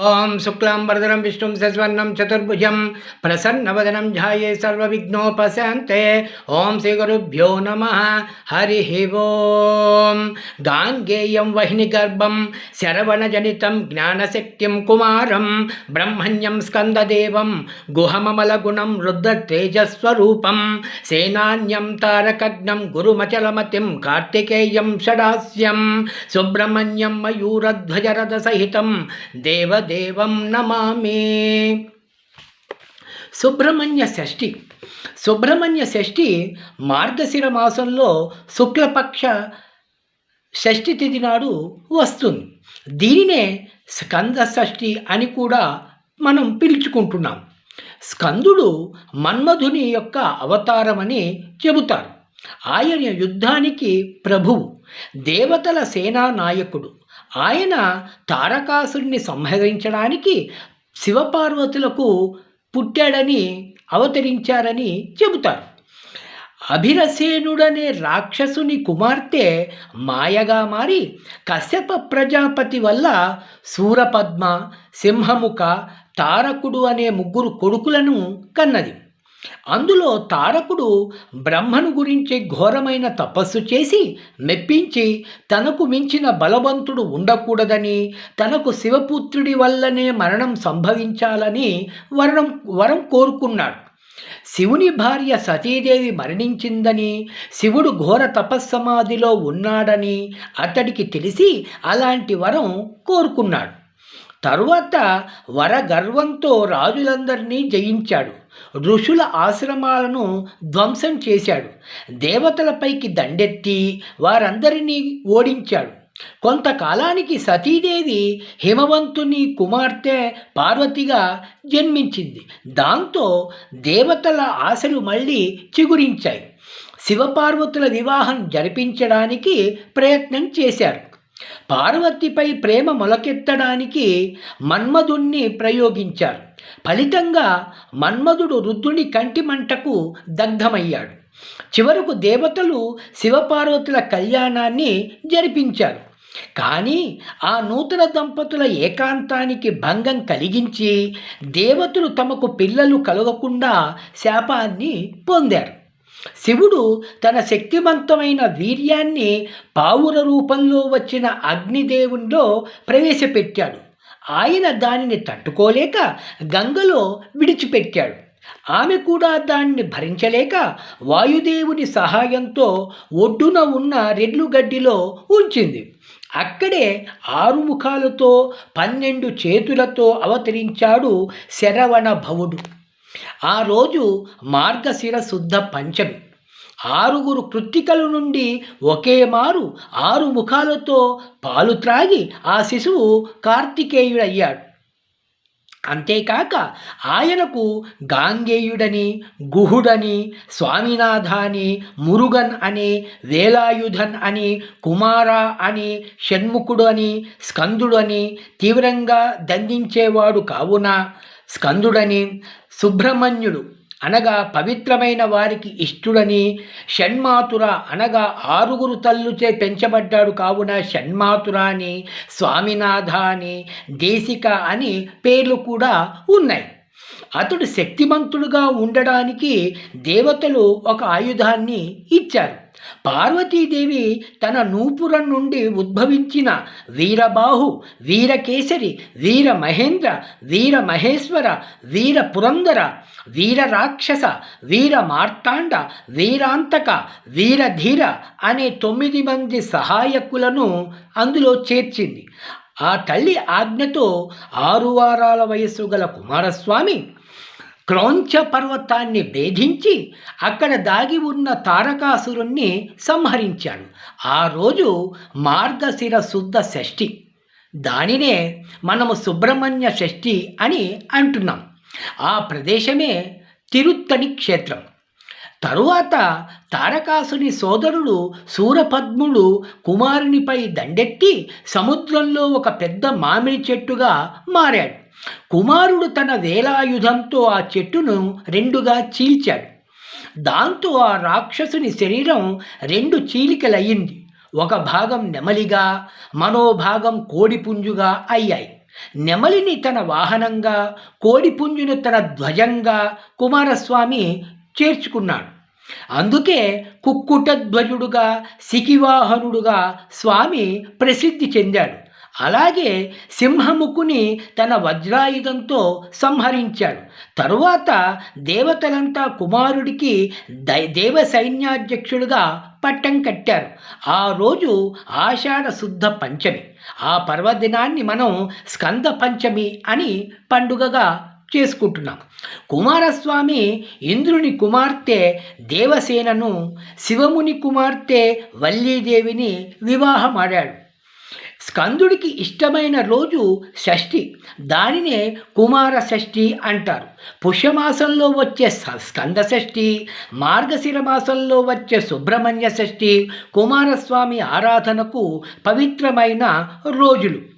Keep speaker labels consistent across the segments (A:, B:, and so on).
A: ఓం శుక్లాం వరదనం విష్ణుం శశ్వర్ణం చతుర్భుజం ప్రసన్నవదనం ధ్యాయే సర్వవిఘ్నోపశాంతే. ఓం శ్రీ గురుభ్యో నమ. హరి ఓం. గాంగేయం వహిని గర్భం శరవణజనితం జ్ఞానశక్తిం కుమారం బ్రహ్మణ్యం స్కందదేవం గుహమమలగుణం రుద్రతేజస్వరూపం సేనాన్యం తారకగ్నం గురుమచలమతిం కార్తికేయం షడాస్యం సుబ్రహ్మణ్యం మయూరధ్వజరథసహితం దేవ దేవం నమామి. సుబ్రహ్మణ్య షష్ఠి. సుబ్రహ్మణ్య షష్ఠి మార్గశిర మాసంలో శుక్లపక్ష షష్ఠి తిథి నాడు వస్తుంది. దీనినే స్కంద షష్ఠి అని కూడా మనం పిలుచుకుంటున్నాం. స్కందుడు మన్మధుని యొక్క అవతారమని చెబుతారు. ఆయన యుద్ధానికి ప్రభువు దేవతల సేనా నాయకుడు. ఆయన తారకాసుడిని సంహరించడానికి శివపార్వతులకు పుట్టాడని అవతరించారని చెబుతారు. అభిరసేనుడనే రాక్షసుని కుమార్తె మాయగా మారి కశ్యప ప్రజాపతి వల్ల సూరపద్మ సింహముఖ తారకుడు అనే ముగ్గురు కొడుకులను కన్నది. అందులో తారకుడు బ్రహ్మను గురించి ఘోరమైన తపస్సు చేసి మెప్పించి తనకు మించిన బలవంతుడు ఉండకూడదని తనకు శివపుత్రుడి వల్లనే మరణం సంభవించాలని వరం వరం కోరుకున్నాడు. శివుని భార్య సతీదేవి మరణించిందని శివుడు ఘోర తపస్సమాధిలో ఉన్నాడని అతడికి తెలిసి అలాంటి వరం కోరుకున్నాడు. తరువాత వర గర్వంతో రాజులందరినీ జయించాడు. ఋషుల ఆశ్రమాలను ధ్వంసం చేశాడు. దేవతలపైకి దండెత్తి వారందరినీ ఓడించాడు. కొంతకాలానికి సతీదేవి హిమవంతుని కుమార్తె పార్వతిగా జన్మించింది. దాంతో దేవతల ఆశలు మళ్ళీ చిగురించాయి. శివపార్వతుల వివాహం జరిపించడానికి ప్రయత్నం చేశారు. పార్వతిపై ప్రేమ మొలకెత్తడానికి మన్మధుణ్ణి ప్రయోగించారు. ఫలితంగా మన్మధుడు రుద్రుని కంటి మంటకు దగ్ధమయ్యాడు. చివరకు దేవతలు శివపార్వతుల కళ్యాణాన్ని జరిపించారు. కానీ ఆ నూతన దంపతుల ఏకాంతానికి భంగం కలిగించి దేవతలు తమకు పిల్లలు కలగకుండా శాపాన్ని పొందారు. శివుడు తన శక్తివంతమైన వీర్యాన్ని పావుర రూపంలో వచ్చిన అగ్నిదేవునిలో ప్రవేశపెట్టాడు. ఆయన దానిని తట్టుకోలేక గంగలో విడిచిపెట్టాడు. ఆమె కూడా దాన్ని భరించలేక వాయుదేవుని సహాయంతో ఒడ్డున ఉన్న రెడ్లు గడ్డిలో ఉంచింది. అక్కడే ఆరు ముఖాలతో పన్నెండు చేతులతో అవతరించాడు శరవణ భవుడు. ఆ రోజు మార్గశిర శుద్ధ పంచమి. ఆరుగురు కృత్తికల నుండి ఒకే మారు ఆరు ముఖాలతో పాలు త్రాగి ఆ శిశువు కార్తికేయుడయ్యాడు. అంతేకాక ఆయనకు గాంగేయుడని గుహుడని స్వామినాథాని మురుగన్ అని వేలాయుధన్ అని కుమార అని షణ్ముఖుడు అని స్కందుడు అని తీవ్రంగా దండించేవాడు కావున స్కందుడని సుబ్రహ్మణ్యుడు అనగా పవిత్రమైన వారికి ఇష్టుడని షణ్మాతుర అనగా ఆరుగురు తల్లుచే పెంచబడ్డాడు కావున షణ్మాతుర అని స్వామినాథ అని దేశిక అని పేర్లు కూడా ఉన్నాయి. అతడు శక్తిమంతుడుగా ఉండడానికి దేవతలు ఒక ఆయుధాన్ని ఇచ్చారు. పార్వతీదేవి తన నూపురం నుండి ఉద్భవించిన వీరబాహు వీరకేసరి వీర మహేంద్ర వీర మహేశ్వర వీర పురందర వీర రాక్షస వీర మార్తాండ వీరాంతక వీరధీర అనే తొమ్మిది మంది సహాయకులను అందులో చేర్చింది. ఆ తల్లి ఆజ్ఞతో ఆరు వారాల వయస్సు గల కుమారస్వామి క్రౌంచ పర్వతాన్ని భేధించి అక్కడ దాగి ఉన్న తారకాసురుణ్ణి సంహరించాడు. ఆ రోజు మార్గశిర శుద్ధ షష్ఠి. దానినే మనము సుబ్రహ్మణ్య షష్ఠి అని అంటున్నాం. ఆ ప్రదేశమే తిరుత్తని క్షేత్రం తరువాత తారకాసుని సోదరుడు సూరపద్ముడు కుమారునిపై దండెత్తి సముద్రంలో ఒక పెద్ద మామిడి చెట్టుగా మారాడు. కుమారుడు తన వేలాయుధంతో ఆ చెట్టును రెండుగా చీల్చాడు. దాంతో ఆ రాక్షసుని శరీరం రెండు చీలికలయ్యింది. ఒక భాగం నెమలిగా మనోభాగం కోడిపుంజుగా అయ్యాయి. నెమలిని తన వాహనంగా కోడిపుంజును తన ధ్వజంగా కుమారస్వామి చేర్చుకున్నాడు. అందుకే కుక్కుట ధ్వజుడుగా సికివాహనుడుగా స్వామి ప్రసిద్ధి చెందాడు. అలాగే సింహముకుని తన వజ్రాయుధంతో సంహరించాడు. తరువాత దేవతలంతా కుమారుడికి దై- దేవ సైన్యాధ్యక్షుడిగా పట్టం కట్టారు. ఆ రోజు ఆషాఢ శుద్ధ పంచమి. ఆ పర్వదినాన్ని మనం స్కంద పంచమి అని పండుగగా చేసుకుంటున్నాం. కుమారస్వామి ఇంద్రుని కుమార్తె దేవసేనను శివముని కుమార్తె వల్లీదేవిని వివాహమాడాడు. స్కందుడికి ఇష్టమైన రోజు షష్ఠి. దానినే కుమార షష్ఠి అంటారు. పుష్యమాసంలో వచ్చే స్కంద షష్ఠి మార్గశిర మాసంలో వచ్చే సుబ్రహ్మణ్య షష్ఠి కుమారస్వామి ఆరాధనకు పవిత్రమైన రోజులు.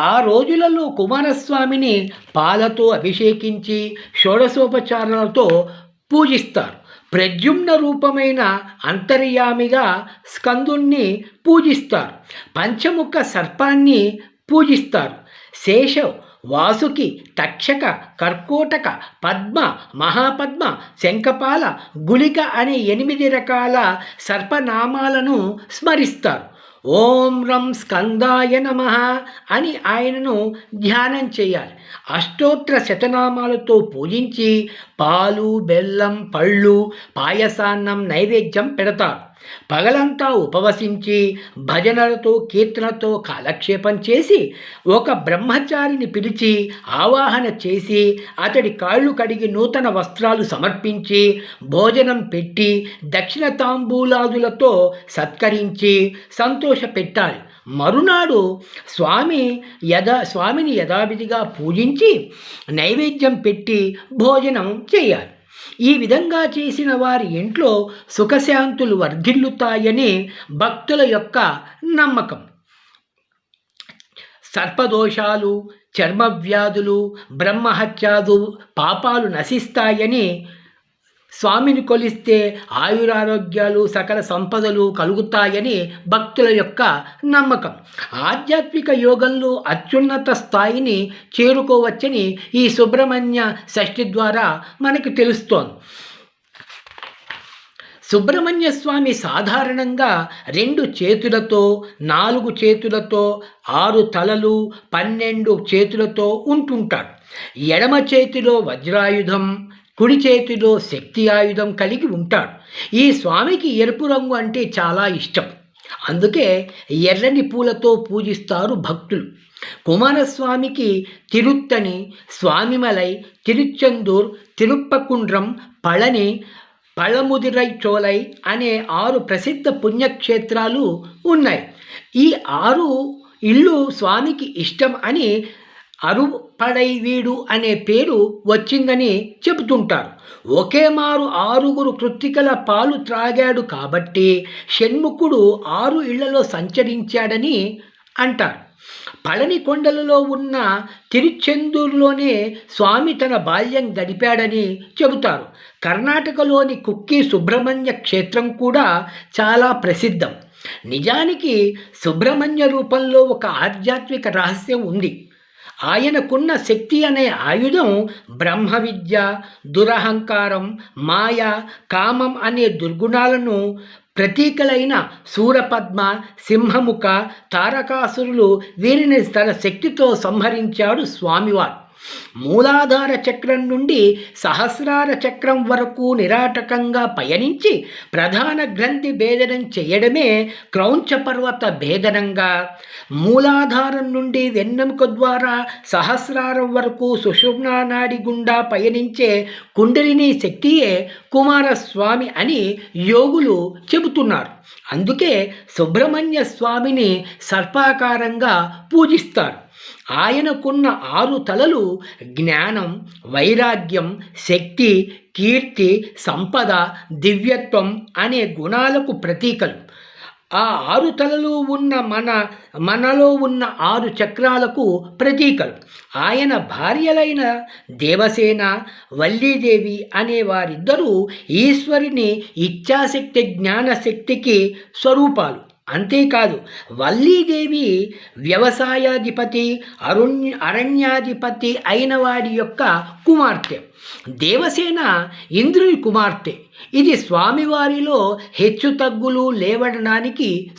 A: ఆ రోజులలో కుమారస్వామిని పాలతో అభిషేకించి షోడశోపచారాలతో పూజిస్తారు. ప్రద్యుమ్న రూపమైన అంతర్యామిగా స్కందుణ్ణి పూజిస్తారు. పంచముఖ సర్పాన్ని పూజిస్తారు. శేష వాసుకి తక్షక కర్కోటక పద్మ మహాపద్మ శంఖపాల గుళిక అనే ఎనిమిది రకాల సర్పనామాలను స్మరిస్తారు. ఓం రం స్కందాయ నమ అని ఆయనను ధ్యానం చేయాలి. అష్టోత్తర శతనామాలతో పూజించి పాలు బెల్లం పళ్ళు పాయసాన్నం నైవేద్యం పెడతారు. పగలంతా ఉపవసించి భజనలతో కీర్తనతో కాలక్షేపం చేసి ఒక బ్రహ్మచారిని పిలిచి ఆవాహన చేసి అతడి కాళ్ళు కడిగి నూతన వస్త్రాలు సమర్పించి భోజనం పెట్టి దక్షిణ తాంబూలాదులతో సత్కరించి సంతోష పెట్టాలి. మరునాడు స్వామి యథా స్వామిని యథావిధిగా పూజించి నైవేద్యం పెట్టి భోజనం చేయాలి. ఈ విధంగా చేసిన వారి ఇంట్లో సుఖశాంతులు వర్ధిల్లుతాయని భక్తుల యొక్క నమ్మకం. సర్పదోషాలు చర్మవ్యాధులు బ్రహ్మహత్యాదు పాపాలు నశిస్తాయని స్వామిని కొలిస్తే ఆయురారోగ్యాలు సకల సంపదలు కలుగుతాయని భక్తుల యొక్క నమ్మకం. ఆధ్యాత్మిక యోగంలో అత్యున్నత స్థాయిని చేరుకోవచ్చని ఈ సుబ్రహ్మణ్య షష్ఠి ద్వారా మనకు తెలుస్తోంది. సుబ్రహ్మణ్య స్వామి సాధారణంగా రెండు చేతులతో నాలుగు చేతులతో ఆరు తలలు పన్నెండు చేతులతో ఉంటుంటాడు. ఎడమ చేతిలో వజ్రాయుధం కుడి చేతిలో శక్తి ఆయుధం కలిగి ఉంటాడు. ఈ స్వామికి ఎరుపు రంగు అంటే చాలా ఇష్టం. అందుకే ఎర్రని పూలతో పూజిస్తారు భక్తులు. కుమారస్వామికి తిరుత్తని స్వామిమలై తిరుచెందూర్ తిరుప్పకుండ్రం పళని పళముదిరై చోలై అనే ఆరు ప్రసిద్ధ పుణ్యక్షేత్రాలు ఉన్నాయి. ఈ ఆరు ఇళ్ళు స్వామికి ఇష్టం అని అరుపడై వీడు అనే పేరు వచ్చిందని చెబుతుంటారు. ఒకే మారు ఆరుగురు కృత్తికల పాలు త్రాగాడు కాబట్టి షణ్ముఖుడు ఆరు ఇళ్ళలో సంచరించాడని అంటారు. పళని కొండలలో ఉన్న తిరుచెందూరులోనే స్వామి తన బాల్యం గడిపాడని చెబుతారు. కర్ణాటకలోని కుక్కి సుబ్రహ్మణ్య క్షేత్రం కూడా చాలా ప్రసిద్ధం. నిజానికి సుబ్రహ్మణ్య రూపంలో ఒక ఆధ్యాత్మిక రహస్యం ఉంది. ఆయనకున్న శక్తి అనే ఆయుధం బ్రహ్మ విద్య దురహంకారం మాయ కామం అనే దుర్గుణాలను ప్రతీకలైన సూరపద్మ సింహముఖ తారకాసురులు వీరిని తన శక్తితో సంహరించాడు స్వామివారు. మూలాధార చక్రం నుండి సహస్రార చక్రం వరకు నిరాటకంగా పయనించి ప్రధాన గ్రంథి భేదనం చేయడమే క్రౌంచ పర్వత భేదనంగా. మూలాధారం నుండి వెన్నెముక ద్వారా సహస్రారం వరకు సుషుమ్నా నాడి గుండా పయనించే కుండలిని శక్తియే కుమారస్వామి అని యోగులు చెబుతున్నారు. అందుకే సుబ్రహ్మణ్య స్వామిని సర్పాకారంగా పూజిస్తారు. ఆయనకున్న ఆరు తలలు జ్ఞానం వైరాగ్యం శక్తి కీర్తి సంపద దివ్యత్వం అనే గుణాలకు ప్రతీకలు. ఆ ఆరు తలలు ఉన్న మన మనలో ఉన్న ఆరు చక్రాలకు ప్రతీకలు. ఆయన భార్యలైన దేవసేన వల్లీదేవి అనే వారిద్దరూ ఈశ్వరుని ఇచ్ఛాశక్తి జ్ఞానశక్తికి స్వరూపాలు. అంతేకాదు వల్లీదేవి వ్యవసాయాధిపతి అరుణ్య అరణ్యాధిపతి అయిన వాడి యొక్క కుమార్తె. దేవసేన ఇంద్రుని కుమార్తె. ఇది స్వామివారిలో హెచ్చు తగ్గులు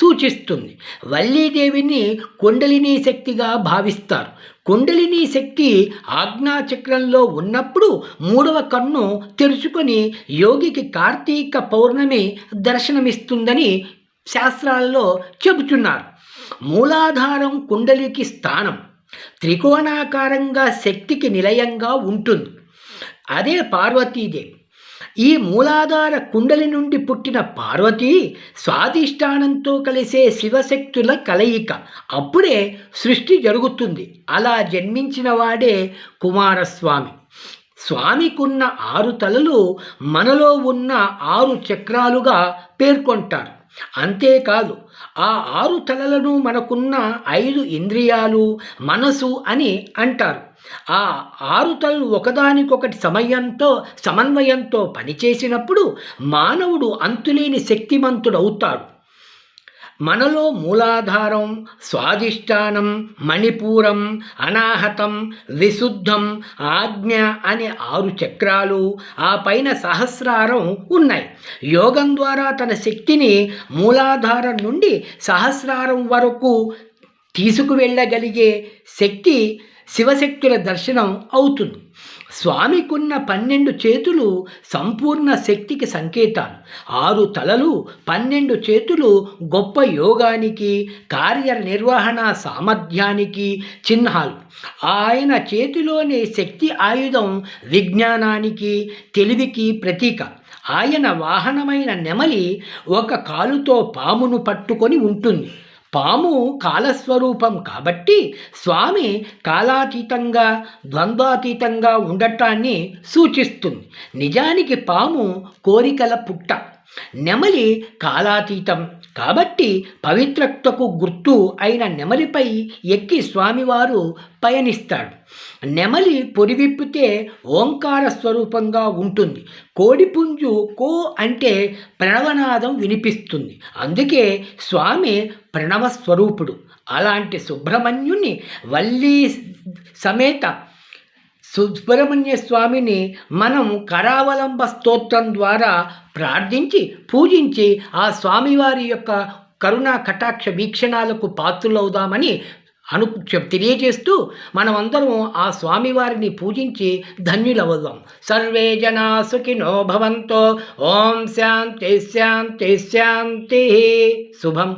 A: సూచిస్తుంది. వల్లీదేవిని కుండలిని శక్తిగా భావిస్తారు. కుండలిని శక్తి ఆజ్ఞాచక్రంలో ఉన్నప్పుడు మూడవ కన్ను తెరుచుకొని యోగికి కార్తీక పౌర్ణమి దర్శనమిస్తుందని శాస్త్రాలలో చెబుతున్నారు. మూలాధారం కుండలికి స్థానం త్రికోణాకారంగా శక్తికి నిలయంగా ఉంటుంది. అదే పార్వతీదేవి ఈ మూలాధార కుండలి నుండి పుట్టిన పార్వతి స్వాధిష్టానంతో కలిసే శివశక్తుల కలయిక. అప్పుడే సృష్టి జరుగుతుంది. అలా జన్మించిన వాడే కుమారస్వామి. స్వామికున్న ఆరు తలలు మనలో ఉన్న ఆరు చక్రాలుగా పేర్కొంటారు. అంతేకాదు ఆ ఆరు తలలను మనకున్న ఐదు ఇంద్రియాలు మనసు అని అంటారు. ఆ ఆరు తలలు ఒకదానికొకటి సమయంతో సమన్వయంతో పనిచేసినప్పుడు మానవుడు అంతులేని శక్తిమంతుడవుతాడు. మనలో మూలాధారం స్వాధిష్టానం మణిపూరం అనాహతం విశుద్ధం ఆజ్ఞ అనే ఆరు చక్రాలు ఆ పైన సహస్రారం ఉన్నాయి. యోగం ద్వారా తన శక్తిని మూలాధారం నుండి సహస్రారం వరకు తీసుకువెళ్ళగలిగే శక్తి శివశక్తుల దర్శనం అవుతుంది. స్వామికున్న పన్నెండు చేతులు సంపూర్ణ శక్తికి సంకేతాలు. ఆరు తలలు పన్నెండు చేతులు గొప్ప యోగానికి కార్యనిర్వహణ సామర్థ్యానికి చిహ్నాలు. ఆయన చేతిలోని శక్తి ఆయుధం విజ్ఞానానికి తెలివికి ప్రతీక. ఆయన వాహనమైన నెమలి ఒక కాలుతో పామును పట్టుకొని ఉంటుంది. పాము కాలస్వరూపం కాబట్టి స్వామి కాలాతీతంగా ద్వంద్వాతీతంగా ఉండటాన్ని సూచిస్తుంది. నిజానికి పాము కోరికల పుట్ట. నెమలి కాలాతీతం. కాబట్టి పవిత్రతకు గుర్తు అయిన నెమలిపై ఎక్కి స్వామివారు పయనిస్తాడు. నెమలి పొరివిప్పితే ఓంకార స్వరూపంగా ఉంటుంది. కోడిపుంజు కో అంటే ప్రణవనాదం వినిపిస్తుంది. అందుకే స్వామి ప్రణవ స్వరూపుడు అలాంటి సుబ్రహ్మణ్యుని వల్లీ సమేత సుబ్రహ్మణ్య స్వామిని మనం కరావలంబ స్తోత్రం ద్వారా ప్రార్థించి పూజించి ఆ స్వామివారి యొక్క కరుణా కటాక్ష వీక్షణాలకు పాత్రులవుదామని అను తెలియజేస్తూ మనమందరం ఆ స్వామివారిని పూజించి ధన్యులవుదాం. సర్వే జనా సుఖినో భవంతో. ఓం శాంతి శాంతి శాంతి. శుభం.